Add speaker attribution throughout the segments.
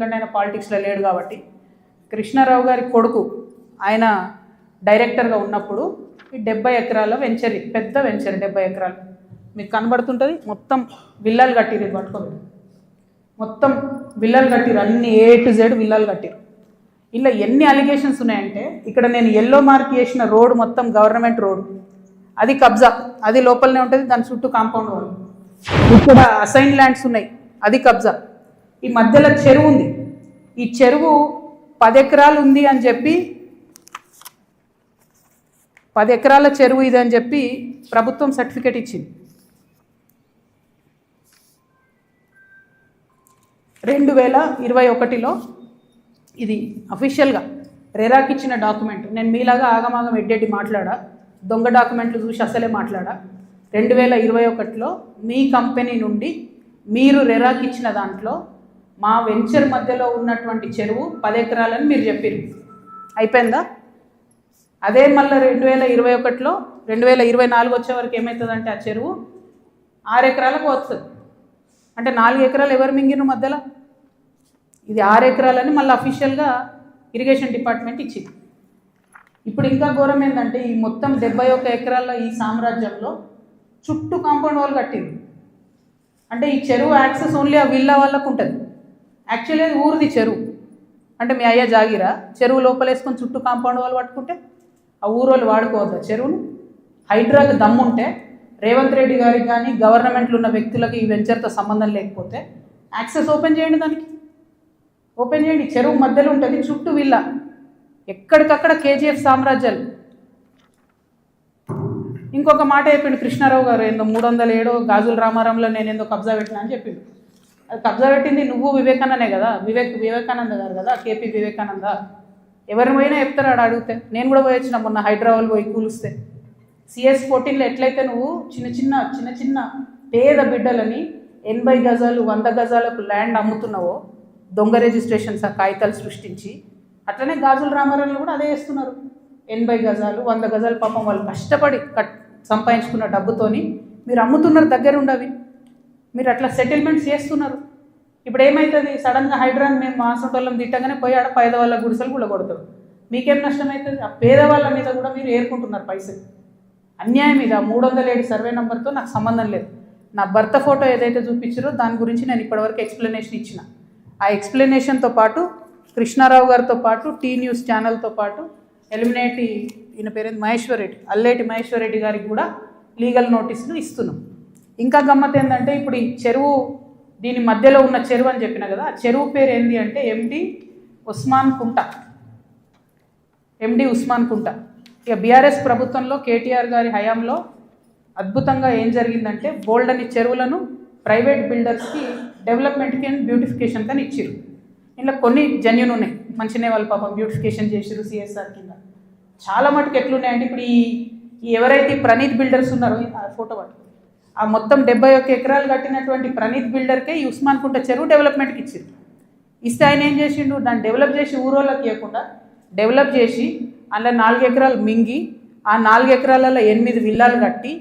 Speaker 1: ఎందుకంటే ఆయన పాలిటిక్స్లో లేడు కాబట్టి. కృష్ణారావు గారి కొడుకు ఆయన డైరెక్టర్గా ఉన్నప్పుడు ఈ డెబ్బై ఎకరాల వెంచర్ పెద్ద వెంచర్ డెబ్బై ఎకరాలు. మీకు కనబడుతుంటుంది మొత్తం విల్లాలు కట్టిరు ఇది పట్టుకోండి. మొత్తం విల్లాలు కట్టిరు అన్ని ఏ టు జెడ్ విల్లాలు కట్టిరు ఇలా ఎన్ని అలిగేషన్స్ ఉన్నాయంటే ఇక్కడ నేను ఎల్లో మార్క్ చేసిన రోడ్ మొత్తం గవర్నమెంట్ రోడ్. అది కబ్జా అది లోపలనే ఉంటుంది దాని చుట్టూ కాంపౌండ్ వాళ్ళు. ఇక్కడ అసైన్ ల్యాండ్స్ ఉన్నాయి అది కబ్జా. ఈ మధ్యలో చెరువు ఉంది. ఈ చెరువు పది ఎకరాలు ఉంది అని చెప్పి పది ఎకరాల చెరువు ఇది అని చెప్పి ప్రభుత్వం సర్టిఫికేట్ ఇచ్చింది. రెండు వేల ఇరవై ఒకటిలో ఇది అఫీషియల్గా రెరాకి ఇచ్చిన డాక్యుమెంట్. నేను మీలాగా ఆగమాగం ఎడ్డెడ్డి మాట్లాడా దొంగ డాక్యుమెంట్లు చూసి అసలే మాట్లాడా? రెండు వేల ఇరవై ఒకటిలో మీ కంపెనీ నుండి మీరు రెరాకి ఇచ్చిన దాంట్లో మా వెంచర్ మధ్యలో ఉన్నటువంటి చెరువు పది ఎకరాలని మీరు చెప్పారు అయిపోయిందా? అదే మళ్ళీ రెండు వేల ఇరవై ఒకటిలో రెండు వేల ఇరవై నాలుగు వచ్చే వరకు ఏమవుతుందంటే ఆ చెరువు ఆరు ఎకరాలకు వస్తుంది అంటే నాలుగు ఎకరాలు ఎవరు మింగిన మధ్యలో? ఇది ఆరు ఎకరాలని మళ్ళీ అఫీషియల్గా ఇరిగేషన్ డిపార్ట్మెంట్ ఇచ్చింది ఇప్పుడు ఇంకా ఘోరం ఏంటంటే ఈ మొత్తం డెబ్బై ఒక్క ఎకరాల ఈ సామ్రాజ్యంలో చుట్టూ కాంపౌండ్ వాల్ కట్టింది అంటే ఈ చెరువు యాక్సెస్ ఓన్లీ ఆ విల్లా వాళ్ళకు ఉంటుంది. యాక్చువల్లీ అది ఊరిది చెరువు. అంటే మీ అయ్య జాగిరా చెరువు లోపల వేసుకొని చుట్టూ కాంపౌండ్ వాళ్ళు పట్టుకుంటే ఆ ఊరు వాళ్ళు వాడుకోవద్దా చెరువును. హైడ్రాకి దమ్ముంటే రేవంత్ రెడ్డి గారికి కానీ గవర్నమెంట్లో ఉన్న వ్యక్తులకు ఈ వెంచర్తో సంబంధం లేకపోతే యాక్సెస్ ఓపెన్ చేయండి దానికి. ఓపెన్ చేయండి. చెరువు మధ్యలో ఉంటుంది చుట్టూ విల్ల. ఎక్కడికక్కడ కేజీఎఫ్ సామ్రాజ్యాలు. ఇంకొక మాట చెప్పిండు కృష్ణారావు గారు ఏందో మూడు వందల ఏడో గాజుల రామారంలో నేను ఏందో కబ్జా పెట్టినా అని చెప్పిండు. కబ్జా పెట్టింది నువ్వు వివేకానందే కదా? వివేక్ వివేకానంద గారు కదా? కేపీ వివేకానంద? ఎవరిని పోయినా చెప్తారు ఆడ అడిగితే. నేను కూడా పోయొచ్చిన మొన్న హైదరాబాద్ పోయి కూలిస్తే. సిఎస్ ఫోర్టీన్లో ఎట్లయితే నువ్వు చిన్న చిన్న చిన్న చిన్న పేద బిడ్డలని ఎనభై గజాలు వంద గజాలకు ల్యాండ్ అమ్ముతున్నావో దొంగ రిజిస్ట్రేషన్స్ ఆ కాగితాలు సృష్టించి అట్లనే గాజుల రామారంలో కూడా అదే చేస్తున్నారు. ఎనభై గజాలు వంద గజాలు పాపం వాళ్ళు కష్టపడి కట్ సంపాదించుకున్న డబ్బుతోని మీరు అమ్ముతున్నారు దగ్గర ఉండవి మీరు అట్లా సెటిల్మెంట్స్ చేస్తున్నారు. ఇప్పుడు ఏమవుతుంది సడన్గా హైడ్రాన్ మేము మాసంటోళ్ళం తిట్టగానే పోయి ఆడ పేదవాళ్ళ గుడిసెలు కూడా కొడతారు మీకేం నష్టం అవుతుంది ఆ పేదవాళ్ళ మీద కూడా మీరు ఏర్కుంటున్నారు పైసలు. అన్యాయం ఇది. ఆ మూడు వందల ఏడు సర్వే నెంబర్తో నాకు సంబంధం లేదు. నా భర్త ఫోటో ఏదైతే చూపించారో దాని గురించి నేను ఇప్పటివరకు ఎక్స్ప్లెనేషన్ ఇచ్చిన. ఆ ఎక్స్ప్లెనేషన్తో పాటు కృష్ణారావు గారితో పాటు టీ న్యూస్ ఛానల్తో పాటు ఎలిమినేటి ఈయన పేరు మహేశ్వరరెడ్డి. అల్లేటి మహేశ్వరరెడ్డి గారికి కూడా లీగల్ నోటీసులు ఇస్తున్నాం. ఇంకా గమ్మత్ ఏంటంటే ఇప్పుడు ఈ చెరువు దీని మధ్యలో ఉన్న చెరువు అని చెప్పిన కదా ఆ చెరువు పేరు ఏంటి అంటే ఎండి ఉస్మాన్ కుంట. ఎండి ఉస్మాన్ కుంట. ఇక బీఆర్ఎస్ ప్రభుత్వంలో కేటీఆర్ గారి హయాంలో అద్భుతంగా ఏం జరిగిందంటే బోల్డ్ అని చెరువులను ప్రైవేట్ బిల్డర్స్కి డెవలప్మెంట్కి అండ్ బ్యూటిఫికేషన్ కానీ ఇచ్చారు ఇలా కొన్ని జన్యున్ ఉన్నాయి. మంచినే వాళ్ళు పాపం బ్యూటిఫికేషన్ చేసారు సిఎస్ఆర్ కింద. చాలా మటుకు ఎట్లున్నాయంటే ఇప్పుడు ఈ ఎవరైతే ప్రణీత్ బిల్డర్స్ ఉన్నారో ఆ ఫోటో పట్టు ఆ మొత్తం డెబ్బై ఒక్క ఎకరాలు కట్టినటువంటి ప్రణీత్ బిల్డర్కే ఈ ఉస్మాన్ కుంట చెరువు డెవలప్మెంట్కి ఇచ్చింది. ఇస్తే ఆయన ఏం చేసిండు? దాన్ని డెవలప్ చేసి ఊరోళ్ళకి ఇవ్వకుండా డెవలప్ చేసి అందులో నాలుగు ఎకరాలు మింగి ఆ నాలుగు ఎకరాలలో ఎనిమిది విల్లాలు కట్టి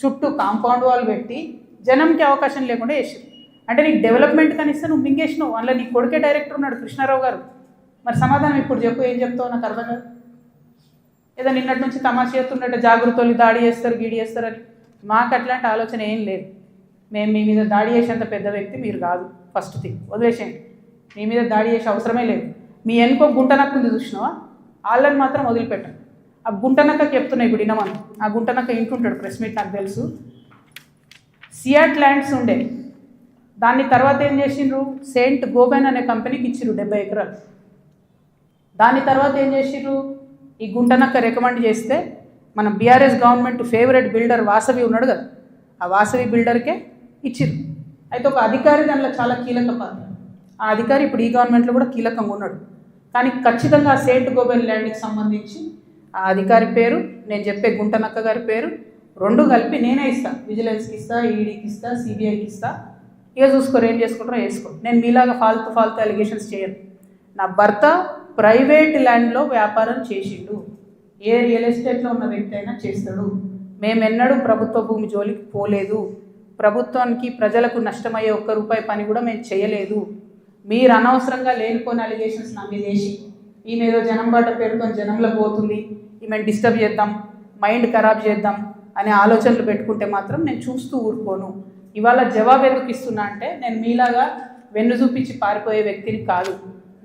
Speaker 1: చుట్టూ కాంపౌండ్ వాల్ పెట్టి జనంకి అవకాశం లేకుండా చేసారు అంటే నీకు డెవలప్మెంట్ కానీ నువ్వు మింగేసినావు. అందులో నీ కొడుకే డైరెక్టర్ ఉన్నాడు కృష్ణారావు గారు. మరి సమాధానం ఇప్పుడు చెప్పు ఏం చెప్తావు? నాకు అర్థం కాదు. ఏదో నిన్నటి నుంచి తమాషా చేస్తున్నట్టు జాగ్రత్తలు దాడి చేస్తారు గీడి చేస్తారని మాకు అట్లాంటి ఆలోచన ఏం లేదు. మేము మీ మీద దాడి చేసేంత పెద్ద వ్యక్తి మీరు కాదు. ఫస్ట్ థింగ్ వదిలేసేయండి. మీ మీద దాడి చేసే అవసరమే లేదు. మీ వెనుకో గుంటనక్క చూసినావా? వాళ్ళని మాత్రం వదిలిపెట్టండి. ఆ గుంటనక్కకి చెప్తున్నాయి ఇప్పుడు ఇనమని ఆ గుంటనక్క ఇంటుంటాడు ప్రెస్ మీట్ నాకు తెలుసు. సియాట్ ల్యాండ్స్ ఉండే. దాన్ని తర్వాత ఏం చేసిండ్రు? సెయింట్ గోబెన్ అనే కంపెనీకి ఇచ్చిర్రు డెబ్బై ఎకరాలు. దాని తర్వాత ఏం చేసిర్రు ఈ గుంటనక్క రికమెండ్ చేస్తే మన BRS government favourite builder Vasavi ఉన్నాడు కదా ఆ వాసవి బిల్డర్కే ఇచ్చిరు అయితే ఒక అధికారి దానిలో చాలా కీలక పాత్ర ఆ అధికారి ఇప్పుడు ఈ గవర్నమెంట్లో కూడా కీలకంగా ఉన్నాడు. కానీ ఖచ్చితంగా ఆ సెయింట్ గోబెల్ ల్యాండ్కి సంబంధించి ఆ అధికారి పేరు నేను చెప్పే గుంటనక్క గారి పేరు రెండు కలిపి నేనే ఇస్తా. విజిలెన్స్కి ఇస్తా ఈడీకి ఇస్తా సిబిఐకి ఇస్తా. ఇక చూసుకోరు ఏం చేసుకుంటారో వేసుకో నేను మీలాగా ఫాల్తు ఫాల్తు అలిగేషన్స్ చేయను. నా భర్త ప్రైవేట్ ల్యాండ్లో వ్యాపారం చేసిండు. ఏ రియల్ ఎస్టేట్లో ఉన్న వ్యక్తి అయినా చేస్తాడు. మేమెన్నడూ ప్రభుత్వ భూమి జోలికి పోలేదు. ప్రభుత్వానికి ప్రజలకు నష్టమయ్యే ఒక్క రూపాయి పని కూడా మేము చేయలేదు. మీరు అనవసరంగా లేనిపోని అలిగేషన్స్ నా మీద వేసి ఈమె ఏదో జనం బాట పేరుతో జనంలో పోతుంది ఈమె డిస్టర్బ్ చేద్దాం మైండ్ ఖరాబ్ చేద్దాం అనే ఆలోచనలు పెట్టుకుంటే మాత్రం నేను చూస్తూ ఊరుకోను. ఇవాళ జవాబు ఎందుకు ఇస్తున్నా అంటే నేను మీలాగా వెన్ను చూపించి పారిపోయే వ్యక్తిని కాదు.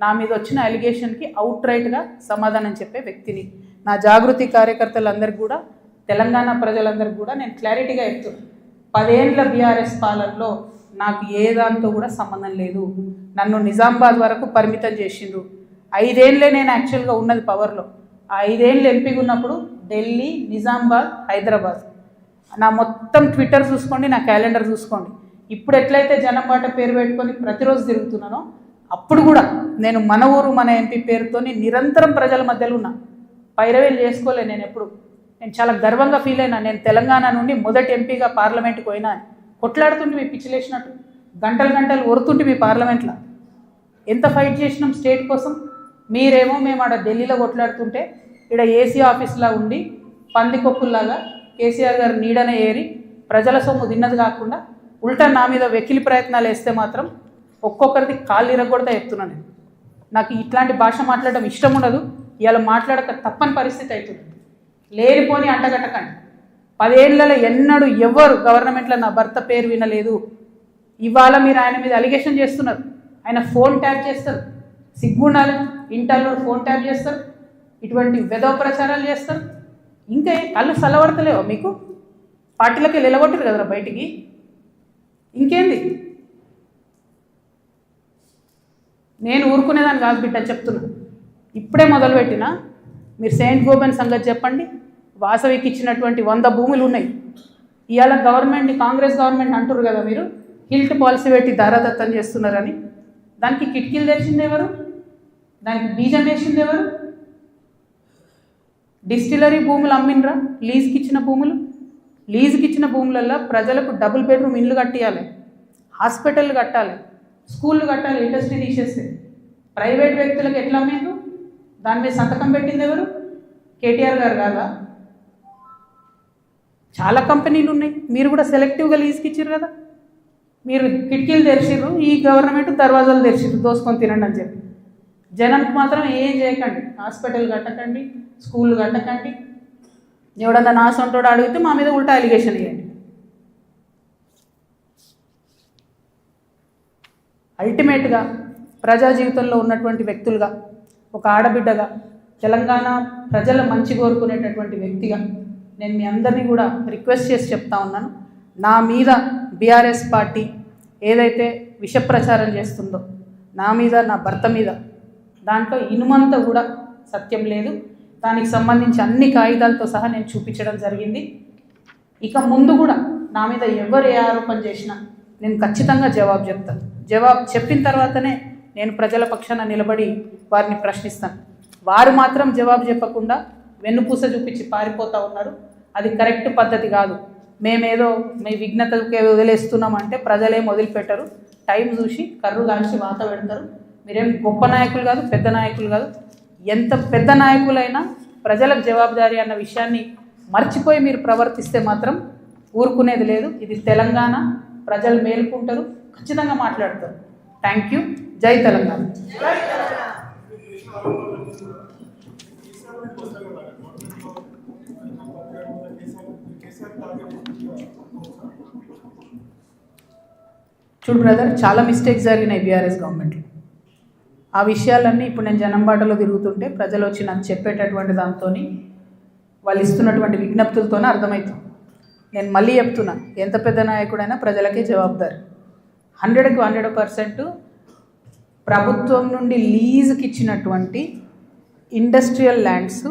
Speaker 1: నా మీద వచ్చిన అలిగేషన్కి అవుట్ రైట్గా సమాధానం చెప్పే వ్యక్తిని. నా జాగృతి కార్యకర్తలందరికీ కూడా తెలంగాణ ప్రజలందరికీ కూడా నేను క్లారిటీగా చెప్తున్నాను పదేండ్ల బీఆర్ఎస్ పాలనలో నాకు ఏ దాంతో కూడా సంబంధం లేదు. నన్ను నిజామాబాద్ వరకు పరిమితం చేసిండ్రు. ఐదేళ్ళే నేను యాక్చువల్గా ఉన్నది పవర్లో. ఆ ఐదేళ్ళు ఎంపీగా ఉన్నప్పుడు ఢిల్లీ నిజామాబాద్ హైదరాబాద్. నా మొత్తం ట్విట్టర్ చూసుకోండి నా క్యాలెండర్ చూసుకోండి. ఇప్పుడు ఎట్లయితే జనంబాట పేరు పెట్టుకొని ప్రతిరోజు తిరుగుతున్నానో అప్పుడు కూడా నేను మన ఊరు మన ఎంపీ పేరుతోని నిరంతరం ప్రజల మధ్యలో ఉన్నా. పైరవేలు చేసుకోలే నేను ఎప్పుడు. నేను చాలా గర్వంగా ఫీల్ అయినా నేను తెలంగాణ నుండి మొదటి ఎంపీగా పార్లమెంట్కి పోయినా అని. కొట్లాడుతుంటే మీ పిచ్చిలేసినట్టు గంటలు గంటలు ఒరుతుంటే మీ పార్లమెంట్లో. ఎంత ఫైట్ చేసినాం స్టేట్ కోసం? మీరేమో మేము ఆడ ఢిల్లీలో కొట్లాడుతుంటే ఇక్కడ ఏసీ ఆఫీస్లా ఉండి పందికొక్కుల్లాగా కేసీఆర్ గారు నీడనే ఏరి ప్రజల సొమ్ము తిన్నది కాకుండా ఉల్టా నా మీద వెకిలి ప్రయత్నాలు వేస్తే మాత్రం ఒక్కొక్కరిది కాళ్ళు ఇరగొడతా చెప్తున్నాను నాకు ఇట్లాంటి భాష మాట్లాడడం ఇష్టం ఉండదు. ఇవాళ మాట్లాడక తప్పని పరిస్థితి అవుతుంది లేనిపోని అంటగట్టకండి. పదేళ్ళలో ఎన్నడూ ఎవరు గవర్నమెంట్లో నా భర్త పేరు వినలేదు. ఇవాళ మీరు ఆయన మీద అలిగేషన్ చేస్తున్నారు. ఆయన ఫోన్ ట్యాప్ చేస్తారు. సిగ్గుండాలి ఇంటర్లో ఫోన్ ట్యాప్ చేస్తారు. ఇటువంటి వెధవ ప్రచారాలు చేస్తారు. ఇంకా కళ్ళు చల్లబడతలేవా మీకు? పార్టీలకి నిలగొట్టరు కదరా బయటికి? ఇంకేంది? నేను ఊరుకునేదాన్ని కాదు బిడ్డ చెప్తున్నా. ఇప్పుడే మొదలుపెట్టిన మీరు సెయింట్ గోబెన్ సంగతి చెప్పండి. వాసవికి ఇచ్చినటువంటి వంద భూములు ఉన్నాయి. ఇవాళ గవర్నమెంట్ కాంగ్రెస్ గవర్నమెంట్ అంటారు కదా మీరు? హిల్ట్ పాలసీ పెట్టి దారాదత్తం చేస్తున్నారని. దానికి కిటికీలు తెచ్చింది ఎవరు? దానికి బీజం వేసింది ఎవరు? డిస్టిలరీ భూములు అమ్మినరా లీజ్కి ఇచ్చిన భూములు? లీజుకి ఇచ్చిన భూములల్లో ప్రజలకు డబుల్ బెడ్రూమ్ ఇల్లు కట్టియాలి. హాస్పిటల్ కట్టాలి. స్కూళ్ళు కట్టాలి ఇండస్ట్రీ తీసేస్తే. ప్రైవేట్ వ్యక్తులకు ఎట్లా అమ్మే దాని మీద సంతకం పెట్టింది ఎవరు? కేటీఆర్ గారు కాదా? చాలా కంపెనీలు ఉన్నాయి. మీరు కూడా సెలెక్టివ్గా లీజ్కి ఇచ్చారు కదా? మీరు కిటికీలు తెరిచిర్రు ఈ గవర్నమెంట్ దర్వాజాలు తెరిచిర్రు దోసుకొని తినండి అని చెప్పి. జనంకి మాత్రం ఏం చేయకండి. హాస్పిటల్ కట్టకండి స్కూల్ కట్టకండి. ఎవడన్నా నా సొంటోడు అడిగితే మా మీద ఉల్టా అలిగేషన్ ఇవ్వండి అల్టిమేట్గా ప్రజా జీవితంలో ఉన్నటువంటి వ్యక్తులుగా ఒక ఆడబిడ్డగా తెలంగాణ ప్రజల మంచి కోరుకునేటటువంటి వ్యక్తిగా నేను మీ అందరినీ కూడా రిక్వెస్ట్ చేసి చెప్తా ఉన్నాను. నా మీద బీఆర్ఎస్ పార్టీ ఏదైతే విష ప్రచారం చేస్తుందో నా మీద నా భర్త మీద దాంట్లో ఇనుమంత కూడా సత్యం లేదు. దానికి సంబంధించి అన్ని కాగితాలతో సహా నేను చూపించడం జరిగింది. ఇక ముందు కూడా నా మీద ఎవరు ఏ ఆరోపణ చేసినా నేను ఖచ్చితంగా జవాబు చెప్తాను. జవాబు చెప్పిన తర్వాతనే నేను ప్రజల పక్షాన నిలబడి వారిని ప్రశ్నిస్తాను. వారు మాత్రం జవాబు చెప్పకుండా వెన్నుపూస చూపించి పారిపోతూ ఉన్నారు. అది కరెక్ట్ పద్ధతి కాదు. మేమేదో మీ విఘ్నతకే వదిలేస్తున్నామంటే ప్రజలేం వదిలిపెట్టరు టైం చూసి కర్రు కాల్చి వాత పెడతారు. మీరేం గొప్ప నాయకులు కాదు పెద్ద నాయకులు కాదు. ఎంత పెద్ద నాయకులైనా ప్రజలకు జవాబుదారీ అన్న విషయాన్ని మర్చిపోయి మీరు ప్రవర్తిస్తే మాత్రం ఊరుకునేది లేదు. ఇది తెలంగాణ ప్రజలు మేలుకుంటారు ఖచ్చితంగా మాట్లాడతారు. థ్యాంక్ యూ జై తెలంగాణ. చూడు బ్రదర్ చాలా మిస్టేక్స్ జరిగినాయి బీఆర్ఎస్ గవర్నమెంట్లో ఆ విషయాలన్నీ ఇప్పుడు నేను జనం బాటలో తిరుగుతుంటే ప్రజలు వచ్చి నాకు చెప్పేటటువంటి దాంతో వాళ్ళు ఇస్తున్నటువంటి విజ్ఞప్తులతోనే అర్థమవుతుంది నేను మళ్ళీ చెప్తున్నా ఎంత పెద్ద నాయకుడైనా ప్రజలకే జవాబుదారి. హండ్రెడ్కి హండ్రెడ్ పర్సెంట్ ప్రభుత్వం నుండి లీజుకి ఇచ్చినటువంటి ఇండస్ట్రియల్ ల్యాండ్స్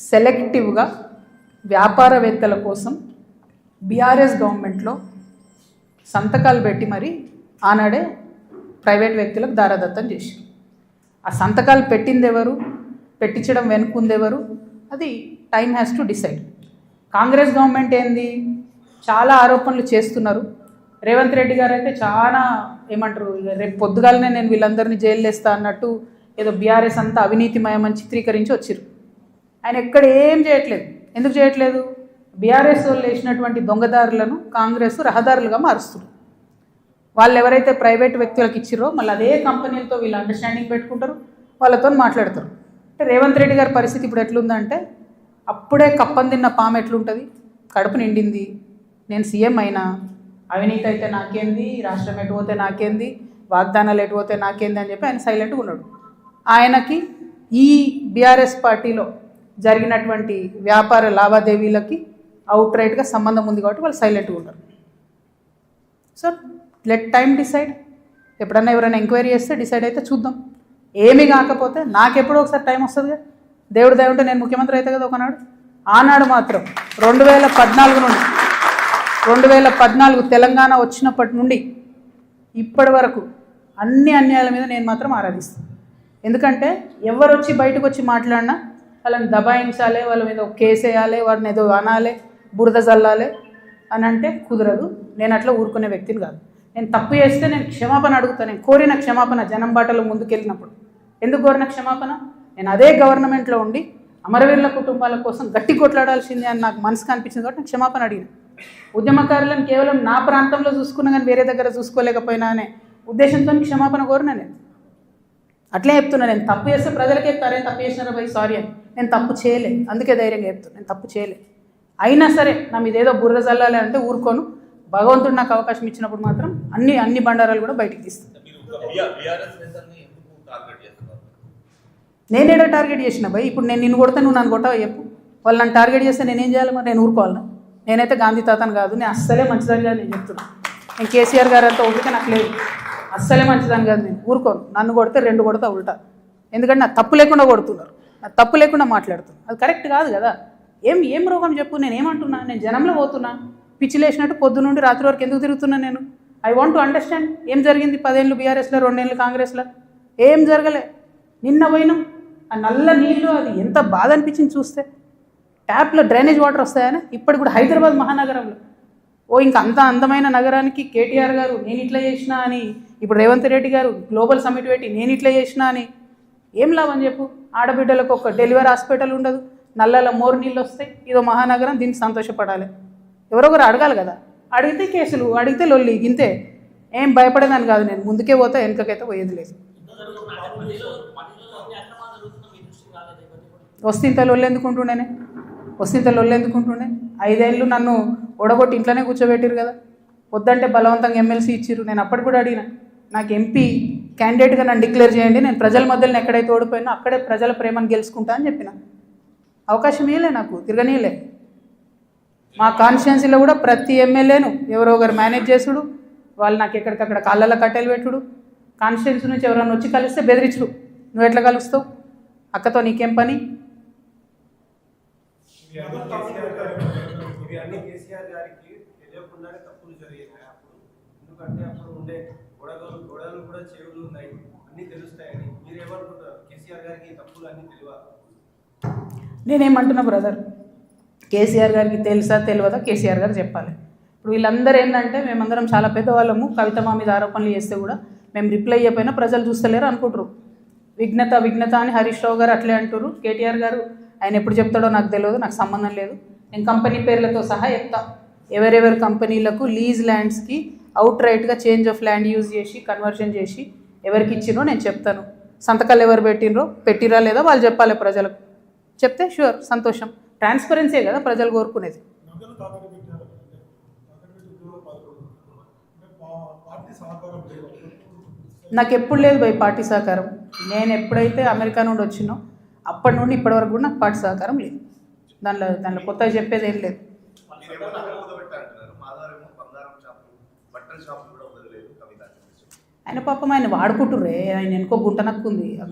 Speaker 1: సెలెక్టివ్గా వ్యాపారవేత్తల కోసం బీఆర్ఎస్ గవర్నమెంట్లో సంతకాలు పెట్టి మరి ఆనాడే ప్రైవేట్ వ్యక్తులకు దారాదత్తం చేశారు. ఆ సంతకాలు పెట్టింది ఎవరు పెట్టించడం వెనుకుంది ఎవరు అది time has to decide. Congress government ఏంది? చాలా ఆరోపణలు చేస్తున్నారు. రేవంత్ రెడ్డి గారు అయితే చాలా ఏమంటారు రేపు పొద్దుగాలనే నేను వీళ్ళందరినీ జైలు వేస్తా అన్నట్టు ఏదో బీఆర్ఎస్ అంతా అవినీతిమయమని చిత్రీకరించి వచ్చారు ఆయన ఎక్కడ ఏం చేయట్లేదు. ఎందుకు చేయట్లేదు? బీఆర్ఎస్ వాళ్ళు వేసినటువంటి దొంగదారులను కాంగ్రెస్ రహదారులుగా మారుస్తుంది వాళ్ళు ఎవరైతే ప్రైవేట్ వ్యక్తులకు ఇచ్చిరో మళ్ళీ అదే కంపెనీలతో వీళ్ళు అండర్స్టాండింగ్ పెట్టుకుంటారు వాళ్ళతో మాట్లాడతారు. అంటే రేవంత్ రెడ్డి గారి పరిస్థితి ఇప్పుడు ఎట్లుందంటే అప్పుడే కప్పం తిన్న పాము ఎట్లుంటుంది? కడుపు నిండింది. నేను సీఎం అయినా అవినీతి అయితే నాకేంది? రాష్ట్రం ఎటు పోతే నాకేంది? వాగ్దానాలు ఎటు పోతే నాకేంది అని చెప్పి ఆయన సైలెంట్గా ఉన్నాడు. ఆయనకి ఈ బీఆర్ఎస్ పార్టీలో జరిగినటువంటి వ్యాపార లావాదేవీలకి అవుట్ రైట్గా సంబంధం ఉంది కాబట్టి వాళ్ళు సైలెంట్గా ఉంటారు. సో లెట్ టైం డిసైడ్ ఎప్పుడన్నా ఎవరైనా ఎంక్వైరీ చేస్తే డిసైడ్ అయితే చూద్దాం. ఏమీ కాకపోతే నాకెప్పుడో ఒకసారి టైం వస్తుందిగా. దేవుడు దయ ఉంటే నేను ముఖ్యమంత్రి అయితే కదా ఒకనాడు. ఆనాడు మాత్రం రెండు వేల పద్నాలుగు నుండి రెండు వేల పద్నాలుగు తెలంగాణ వచ్చినప్పటి నుండి ఇప్పటి వరకు అన్ని అన్యాయాల మీద నేను మాత్రం ఆరాధిస్తాను. ఎందుకంటే ఎవరు వచ్చి బయటకు వచ్చి మాట్లాడినా వాళ్ళని దబాయించాలి వాళ్ళ మీద ఒక కేసు వేయాలి వారిని ఏదో అనాలి బురద జల్లాలి అని అంటే కుదరదు. నేను అట్లా ఊరుకునే వ్యక్తిని కాదు. నేను తప్పు చేస్తే నేను క్షమాపణ అడుగుతాను. నేను కోరిన క్షమాపణ జనం బాటలో ముందుకెళ్ళినప్పుడు. ఎందుకు కోరిన క్షమాపణ? నేను అదే గవర్నమెంట్లో ఉండి అమరవీరుల కుటుంబాల కోసం గట్టి కొట్లాడాల్సిందే అని నాకు మనసుకు అనిపించింది కాబట్టి నేను క్షమాపణ అడిగిన. ఉద్యమకారులను కేవలం నా ప్రాంతంలో చూసుకున్నా కానీ వేరే దగ్గర చూసుకోలేకపోయినా అనే ఉద్దేశంతో క్షమాపణ కోరిన నేను. అట్లే చెప్తున్నా నేను తప్పు చేస్తే ప్రజలకే చెప్తారే తప్పు చేసినారా భయ్ సారీ అని. నేను తప్పు చేయలే అందుకే ధైర్యంగా చెప్తాను నేను తప్పు చేయలే. అయినా సరే నా మీద ఏదో బుర్ర చల్లాలి అంటే ఊరుకోను. భగవంతుడు నాకు అవకాశం ఇచ్చినప్పుడు మాత్రం అన్ని అన్ని బండారాలు కూడా బయటికి తీస్తాను.
Speaker 2: టార్గెట్
Speaker 1: నేనేడో టార్గెట్ చేసిన భయ్ ఇప్పుడు నేను నిన్ను కొడతా నువ్వు నన్ను కొట్టావు చెప్పు? వాళ్ళు నన్ను టార్గెట్ చేస్తే నేనేం చేయాలి మరి? నేను ఊరుకోవాలి? నేనైతే గాంధీ తాతను కాదు నేను అస్సలే మంచిదని కాదు నేను చెప్తున్నా. నేను కేసీఆర్ గారు అంతా ఓపిక నాకు లేదు. అస్సలే మంచిదని కాదు నేను ఊరుకోను నన్ను కొడితే రెండు కొడతా ఉల్టా. ఎందుకంటే నా తప్పు లేకుండా కొడుతున్నారు. నా తప్పు లేకుండా మాట్లాడుతున్నారు. అది కరెక్ట్ కాదు కదా. ఏం ఏం రోగం చెప్పు నేను ఏమంటున్నా? నేను జనంలో పోతున్నా. పిచ్చి లేచినట్టు పొద్దు నుండి రాత్రి వరకు ఎందుకు తిరుగుతున్నా నేను? ఐ వాంట్ టు అండర్స్టాండ్ ఏం జరిగింది పదేళ్ళు బీఆర్ఎస్లో రెండేళ్ళు కాంగ్రెస్లో? ఏం జరగలే? నిన్న పోయినాం. ఆ నల్ల నీళ్ళు అది ఎంత బాధ అనిపించింది చూస్తే. ట్యాప్లో డ్రైనేజ్ వాటర్ వస్తాయని ఇప్పటి కూడా హైదరాబాద్ మహానగరంలో. ఓ ఇంక అంత అందమైన నగరానికి కేటీఆర్ గారు నేను ఇట్లా చేసినా అని ఇప్పుడు రేవంత్ రెడ్డి గారు గ్లోబల్ సమిట్ పెట్టి నేను ఇట్లా చేసినా అని ఏం లాభం చెప్పు? ఆడబిడ్డలకు ఒక డెలివరీ హాస్పిటల్ ఉండదు. నల్లల మోరు నీళ్ళు వస్తాయి. ఇదో మహానగరం దీనికి సంతోషపడాలి. ఎవరొకరు అడగాలి కదా. అడిగితే కేసులు అడిగితే లొల్లి గింతే ఏం భయపడేదాన్ని కాదు నేను. ముందుకే పోతా వెనకకైతే పోయేది లేదు. వస్తే లొల్లు ఎందుకుంటుండేనే వస్తే లొల్లు ఎందుకుంటుండే ఐదేళ్ళు నన్ను ఒడగొట్టి ఇంట్లోనే కూర్చోబెట్టారు కదా. వద్దంటే బలవంతంగా ఎమ్మెల్సీ ఇచ్చారు నేను అప్పటికి కూడా అడిగిన నాకు ఎంపీ క్యాండిడేట్గా నన్ను డిక్లేర్ చేయండి. నేను ప్రజల మధ్యలో ఎక్కడైతే ఓడిపోయినా అక్కడే ప్రజల ప్రేమను గెలుచుకుంటా అని చెప్పిన. అవకాశం ఇవ్వలే నాకు తిరగనీయలే మా కాన్స్టిట్యున్సీలో కూడా ప్రతి ఎమ్మెల్యేను ఎవరో ఒకరు మేనేజ్ చేసుడు. వాళ్ళు నాకు ఎక్కడికక్కడ కాళ్ళలో కట్టెలు పెట్టుడు. కాన్స్టిట్యున్సీ నుంచి ఎవరైనా వచ్చి కలిస్తే బెదిరించుడు. నువ్వు ఎట్లా కలుస్తావు? అక్కతో నీకేం పని?
Speaker 3: ఇవి అన్ని కేసీఆర్ గారికి తెలియకుండానే తప్పులు జరిగాయి అప్పుడు. ఎందుకంటే అప్పుడు ఉండే గొడవలు గొడవలు కూడా చెవులు ఉన్నాయి. అన్ని తెలుస్తాయని. మీరు ఏమనుకుంటారు కేసీఆర్ గారికి తప్పులు అన్ని తెలియదు
Speaker 1: నేనేమంటున్నా బ్రదర్ కేసీఆర్ గారికి తెలుసా తెలియదా? కేసీఆర్ గారు చెప్పాలి. ఇప్పుడు వీళ్ళందరూ ఏంటంటే మేమందరం చాలా పెద్దవాళ్ళము. కవిత మా మీద ఆరోపణలు చేస్తే కూడా మేము రిప్లై అయిపోయినా ప్రజలు చూస్తలేరు అనుకుంటారు. విఘ్నత విఘ్నత అని హరీష్ రావు గారు అట్లే అంటారు కేటీఆర్ గారు ఆయన ఎప్పుడు చెప్తాడో నాకు తెలియదు నాకు సంబంధం లేదు. నేను కంపెనీ పేర్లతో సహా చెప్తా. ఎవరెవరి కంపెనీలకు లీజ్ ల్యాండ్స్కి అవుట్ రైట్గా చేంజ్ ఆఫ్ ల్యాండ్ యూజ్ చేసి కన్వర్షన్ చేసి ఎవరికి ఇచ్చినో నేను చెప్తాను. సంతకాలు ఎవరు పెట్టినరో పెట్టిరా లేదా వాళ్ళు చెప్పాలి ప్రజలకు. చెప్తే షూర్ సంతోషం. ట్రాన్స్పరెన్సీ కదా ప్రజలు కోరుకునేది. నాకు ఎప్పుడు లేదు భయ్ పార్టీ సహకారం. నేను ఎప్పుడైతే అమెరికా నుండి వచ్చినో అప్పటి నుండి ఇప్పటి వరకు కూడా నాకు పార్టీ సహకారం లేదు. దానిలో దానిలో కొత్తగా చెప్పేది ఏం లేదు. ఆయన పాపం ఆయన వాడుకుంటుర్రే. ఆయన వెనుకో గుంట నక్కుంది. ఆ